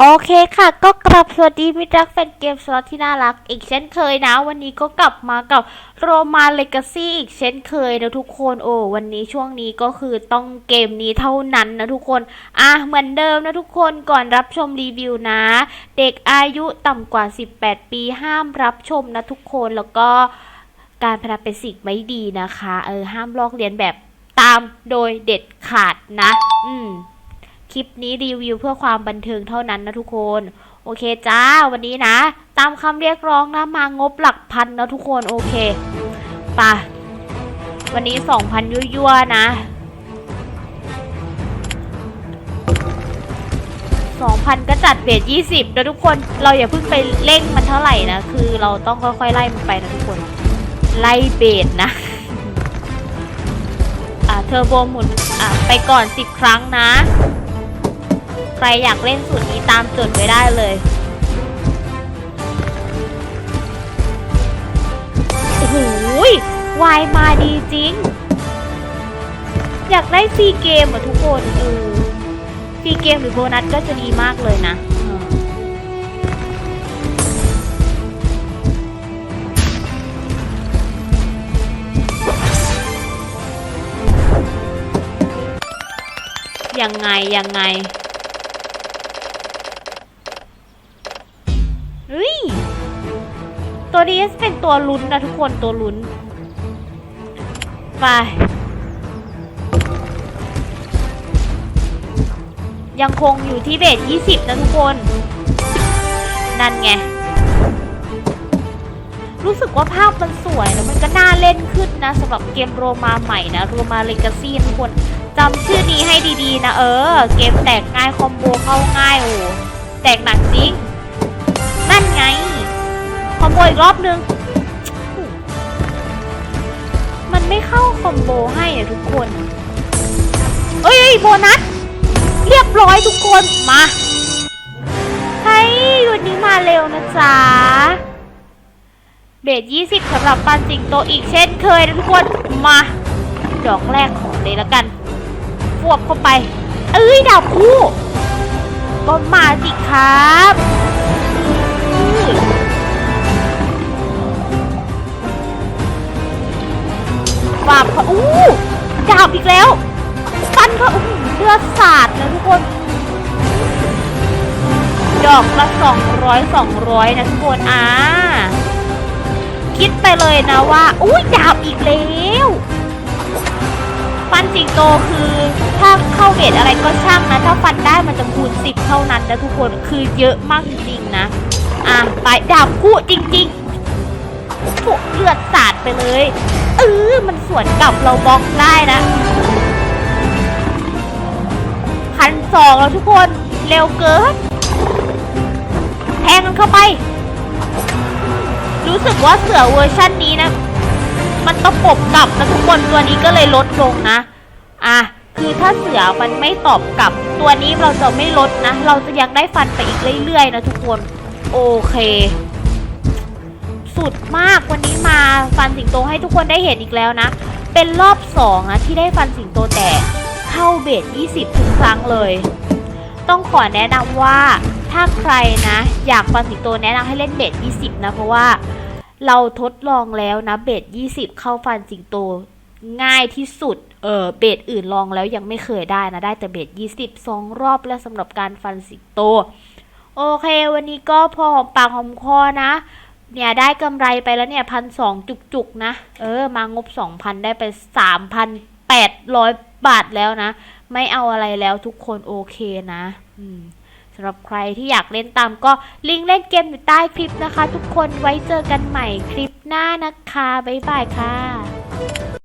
โอเคค่ะ ก็กลับสวัสดีมิตรรักแฟนเกมสล็อตที่น่ารัก อีกเช่นเคยนะ วันนี้ก็กลับมากับโรมาเลกาซี่อีกเช่นเคยนะทุกคนโอ้วันนี้ช่วงนี้ก็คือต้องเกมนี้เท่านั้นนะทุกคนอะเหมือนเดิมนะทุกคนก่อนรับชมรีวิวนะ เด็กอายุต่ำกว่า 18 ปีห้ามรับชมนะทุกคนแล้วก็การพนันเป็นสิ่งไม่ดีนะคะ เออห้ามลอกเลียนแบบตามโดยเด็ดขาดนะ อืม ลิปนี้รีวิวเพื่อความบันเทิงเท่านั้นนะทุกคน โอเคจ้า วันนี้นะ ตามคำเรียกร้องนะ มางบหลักพันนะทุกคน โอเคปะวันนี้สองพันยั่วๆนะสองพันก็จัดเบสยี่สิบนะทุกคน เราอย่าเพิ่งไปเร่งมันเท่าไหร่นะ คือเราต้องค่อยๆไล่มันไปนะทุกคน ไล่เบสนะอ่าเทอร์โบหมุนอะไปก่อนสิบครั้งนะ ใครอยากเล่นสูตรนี้ตามจดไว้ได้เลยโอ้โหยวายมาดีจริง อยากได้ฟรีเกมอะทุกคนเออฟรีเกมหรือโบนัสก็จะดีมากเลยนะยังไง ยังไง ตัวนี้เป็นตัวลุ้นนะทุกคนตัวลุ้น ไป ยังคงอยู่ที่เบส20 นะทุกคน นั่นไง รู้สึกว่าภาพมันสวยแล้วมันก็น่าเล่นขึ้นนะสำหรับเกมโรมาใหม่นะ โรมาเลกาซี่ทุกคนจำชื่อนี้ให้ดีๆนะ เออ เกมแตกง่ายคอมโบเข้าง่ายโอ้แตกหนักจริงนั่นไง คอมโบอีกรอบนึง มันไม่เข้าคอมโบให้อะทุกคน เอ้ยโบนัส เรียบร้อยทุกคน มาเฮ้ยวันนี้มาเร็วนะจ๊ะ เบสยี่สิบสำหรับปันสิงโตอีกเช่นเคยนะทุกคน มา ดอกแรกของเลยแล้วกันฟวบเข้าไป เอ้ยดาวคู่ก็มาสิครับ ฝากเขาอู้ดาบอีกแล้วฟันเขาอู้เลือดสาดนะทุกคน ดอกละสองร้อยสองร้อยนะทุกคนอ่าคิดไปเลยนะว่าอุ้ดาบอีกแล้วฟันสิงโตคือถ้าเข้าเวทอะไรก็ช่างนะ ถ้าฟันได้มันจะคูณสิบเท่านั้นนะทุกคนคือเยอะมากจริงๆนะ อะไปดาบคู่จริงๆถูกเลือดสาดไปเลย เออมันสวนกลับเราบล็อกได้นะพันสองแล้วทุกคนเร็วเกินแทงกันเข้าไป รู้สึกว่าเสือเวอร์ชั่นนี้นะ มันตะปบกลับนะทุกคนตัวนี้ก็เลยลดลงนะ อะคือถ้าเสือมันไม่ตอบกลับ ตัวนี้เราจะไม่ลดนะ เราจะยังได้ฟันไปอีกเรื่อยๆนะทุกคน โอเค สุดมากวันนี้มาฟันสิงโตให้ทุกคนได้เห็นอีกแล้วนะ เป็นรอบสองนะที่ได้ฟันสิงโตแต่เข้าเบส20 ทุกครั้งเลย ต้องขอแนะนำว่าถ้าใครนะ อยากฟันสิงโตแนะนำให้เล่นเบส20 นะ เพราะว่าเราทดลองแล้วนะเบส20 เข้าฟันสิงโตง่ายที่สุด เออเบสอื่นลองแล้วยังไม่เคยได้นะ ได้แต่เบส20สองรอบแล้วสำหรับการฟันสิงโต โอเค วันนี้ก็พอหอมปากหอมคอนะ เนี่ยได้กำไรไปแล้วเนี่ยพันสองจุกๆนะ เออ มางบสองพันได้ไปสามพันแปดร้อยบาทแล้วนะ ไม่เอาอะไรแล้วทุกคนโอเคนะอืมสำหรับใครที่อยากเล่นตามก็ลิงก์เล่นเกมอยู่ใต้คลิปนะคะ ทุกคนไว้เจอกันใหม่คลิปหน้านะคะ บ๊ายบายค่ะ